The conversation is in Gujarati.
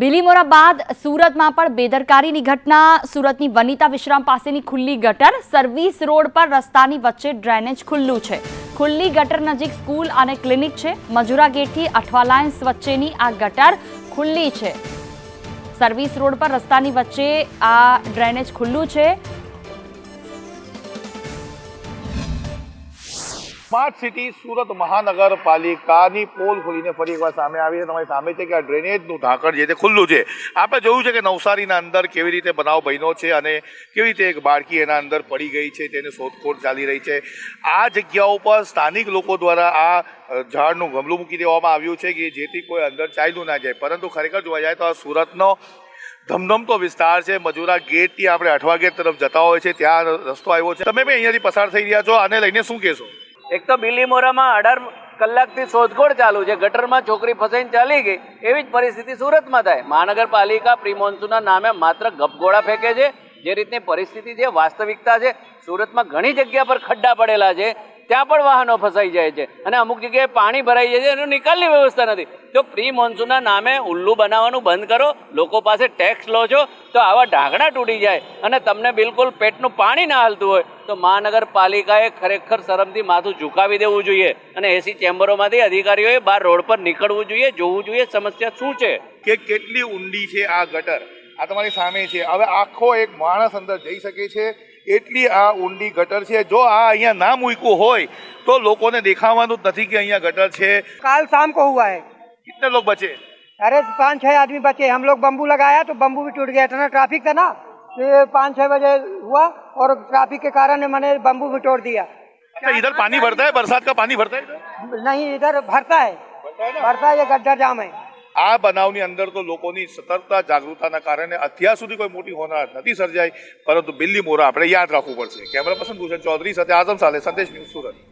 બિલીમોરા બાદ સુરતમાં પણ બેદરકારીની ઘટના. સુરતની વનિતા વિશ્રામ પાસેની ખુલ્લી ગટર. સર્વિસ રોડ પર રસ્તાની વચ્ચે ડ્રેનેજ ખુલ્લું છે. ખુલ્લી ગટર નજીક સ્કૂલ અને ક્લિનિક છે. મજુરા ગેટથી અઠવા લાઇન્સ વચ્ચેની આ ગટર ખુલ્લી છે. સર્વિસ રોડ પર રસ્તાની વચ્ચે આ ડ્રેનેજ ખુલ્લું છે. સ્માર્ટ સિટી સુરત મહાનગરપાલિકાની પોલ ખોલીને ફરી એકવાર સામે આવી છે. તમારી સામે છે કે આ ડ્રેનેજનું ઢાંકણ જે છે ખુલ્લું છે. આપણે જોયું છે કે નવસારીના અંદર કેવી રીતે બનાવ બન્યો છે અને કેવી રીતે એક બાળકી એના અંદર પડી ગઈ છે, તેની શોધખોળ ચાલી રહી છે. આ જગ્યાઓ પર સ્થાનિક લોકો દ્વારા આ ઝાડનું ગમલું મૂકી દેવામાં આવ્યું છે કે જેથી કોઈ અંદર ચાલ્યું ના જાય. પરંતુ ખરેખર જોવા જાય તો આ સુરતનો ધમધમતો વિસ્તાર છે. મજૂરા ગેટથી આપણે અઠવા ગેટ તરફ જતા હોય છે. ત્યાં રસ્તો આવ્યો છે. તમે બી અહીંયાથી પસાર થઈ રહ્યા છો. આને લઈને શું કહેશો? એક તો બિલીમોરામાં અઢાર કલાકથી શોધખોળ ચાલુ છે. ગટરમાં છોકરી ફસાઈને ચાલી ગઈ. એવી જ પરિસ્થિતિ સુરતમાં થાય. મહાનગરપાલિકા પ્રિમોન્સુના નામે માત્ર ગપગોળા ફેંકે છે. જે રીતની પરિસ્થિતિ છે, વાસ્તવિકતા છે, સુરતમાં ઘણી જગ્યા પર ખડ્ડા પડેલા છે. ત્યાં પણ વાહનો ફસાઈ જાય છે. અને અમુક જગ્યાએ પાણી ભરાઈ જાય છે, એનો નિકાલની વ્યવસ્થા નથી. તો પ્રી મોન્સૂનના નામે ઉલ્લુ બનાવવાનું બંધ કરો, લોકો પાસે ટેક્સ લો છો, તો આવા ઢાંકણા તૂટી જાય અને તમને બિલકુલ પેટનું પાણી ના હાલતું હોય, તો મહાનગરપાલિકાએ ખરેખર શરમથી માથું ઝુકાવી દેવું જોઈએ. અને એસી ચેમ્બરોમાંથી અધિકારીઓએ બહાર રોડ પર નીકળવું જોઈએ, જોવું જોઈએ સમસ્યા શું છે. કે કેટલી ઊંડી છે આ ગટર? આ તમારી સામે છે. હવે આખો એક માણસ અંદર જઈ શકે છે. એટલી આ ઊંડી ગટર છે જો આ અહીંયા ના મૂક્યું હોય તો લોકોને દેખાવાનું જ નથી કે અહીંયા ગટર છે काल शाम को हुआ है કિતને લોગ બચે अरे पाँच छह आदमी बचे हम लोग बम्बू लगाया तो बम्बू भी टूट गया था ना ट्रैफिक था ना तो ये पाँच छह बजे हुआ और ट्रैफिक के कारण मैंने बम्बू भी तोड़ दिया अच्छा इधर पानी भरता है बरसात का पानी भरता है इधर? नहीं इधर भरता है भरता है ये गड्ढा जाम है આ બનાવની અંદર તો લોકોની સતર્કતા, જાગૃતતાના કારણે અત્યાર સુધી કોઈ મોટી હોનારત નથી સર્જાઈ, પરંતુ બિલ્લી મોરા આપણે યાદ રાખવું પડશે. કેમેરા પર્સન ભૂષણ ચૌધરી સાથે આઝમ સાલે સંદેશ ન્યૂઝ સુરત.